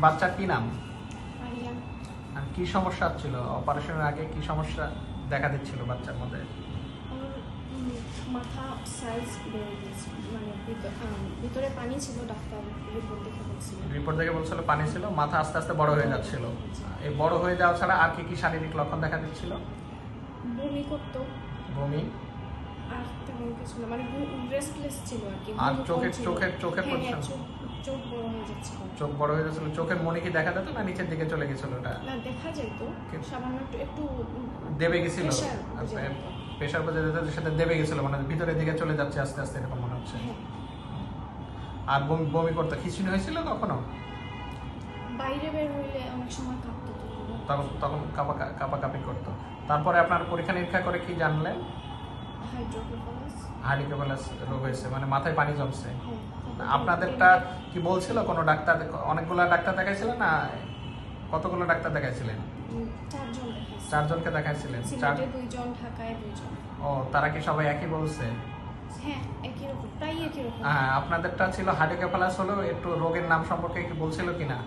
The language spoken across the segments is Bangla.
বাচ্চার কি নাম? আর কি সমস্যা ছিল অপারেশনের আগে কি সমস্যা দেখা দিচ্ছিল বাচ্চার মধ্যে? মাথা সাইজ বেড়ে গিয়েছিল মানে ভিতরে পানি ছিল ডাক্তার রিপোর্ট দেখে বলছিল। রিপোর্ট পানি ছিল মাথা আস্তে আস্তে বড় হয়ে যাচ্ছিল। এই বড় হয়ে যাওয়া ছাড়া আর কি কি শারীরিক লক্ষণ দেখা দিচ্ছিল? বমি করতো। বমি? আর তেমন কিছু না। মানে রেস্টলেস ছিল আর কি। আর চোখের- চোখের- চোখের? চোখ- বড় হয়ে যাচ্ছিল। চোখ বড় হয়ে যাচ্ছিল। চোখের মনি কি দেখা যেত না নিচের দিকে চলে গেছিল ওটা? না দেখা যেত। সামান্য একটু একটু দেবে গেছিল। যেত। প্রেশার বোঝা যেত সেটা দেবে গেছিল মানে ভিতরের দিকে চলে যাচ্ছে আস্তে আস্তে এরকম মনে হচ্ছে। হ্যাঁ। আর বমি বমি করতে। খিচুনি হয়েছিল কখনো? বাইরে বের হইলে অনেক সময় কাঁপতো তখন তখন কাপা কাপাকাপি করতো। তারপরে আপনার পরীক্ষা নিরীক্ষা করে কি জানলেন? হাইড্রোকেফালাস রোগ হয়েছে মানে মাথায় পানি জমছে। হ্যাঁ আপনাদেরটা কি বলছিল? কোনো ডাক্তার অনেকগুলো ডাক্তার দেখাইছিলেন না? কতগুলো ডাক্তার দেখাইছিলেন? চারজনকে দেখাইছিলেন। দুইজন ঢাকায় দুইজন। ও তারা কি সবাই একই বলছে? হ্যাঁ হ্যাঁ আপনাদেরটা ছিল হার্ডিকেফালাস হলো একটু রোগের নাম সম্পর্কে কি বলছিল কিনা?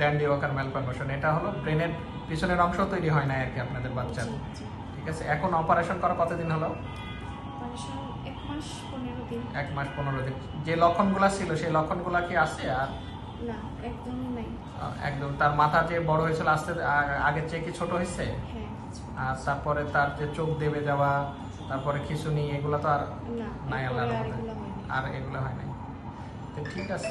ড্যান্ডি ওয়াকার ম্যালফরমেশন এটা হলো ব্রেনের পিছনের অংশ তৈরি হয় না আর কি আপনাদের বাচ্চার। ঠিক আছে এখন অপারেশন করা কতদিন হলো? এক মাস পনেরো দিন। যে লক্ষণগুলো ছিল সেই লক্ষণগুলো কি আছে আর? একদম। তার মাথা যে বড় হয়েছিল আস্তে আগের চেয়ে কি ছোট হয়েছে? হ্যাঁ আর তারপরে তার যে চোখ দেবে যাওয়া তারপরে খিচুনি এগুলো তো আর নাই আল্লাহর আর এগুলো হয়নি আর এগুলো হয় নাই। তো ঠিক আছে।